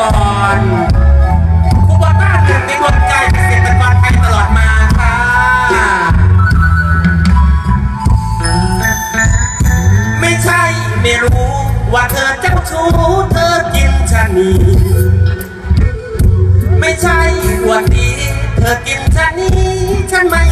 ก่อนครูบอลบ้านหนึ่งในดวใจเกษตรกรไปตลอดมาค่ะไม่ใช่ไม่รู้ว่าเธอเจ้าชู้เธอกินชะนีไม่ใช่ว่าดี เธอกินชะนีฉันไม่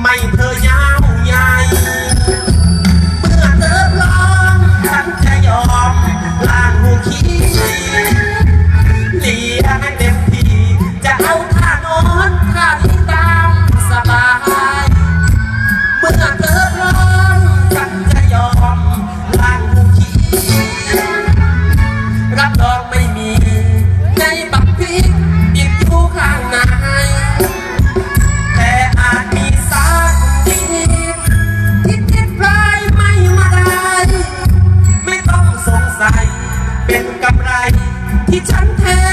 ไม่เธอยาวใหญ่เมื่อเธอร้องฉันจะยอมล้างหูขี้เลียให้เต็มทีจะเอาท่านอนท่าที เป็นกำไร ที่ฉันแท้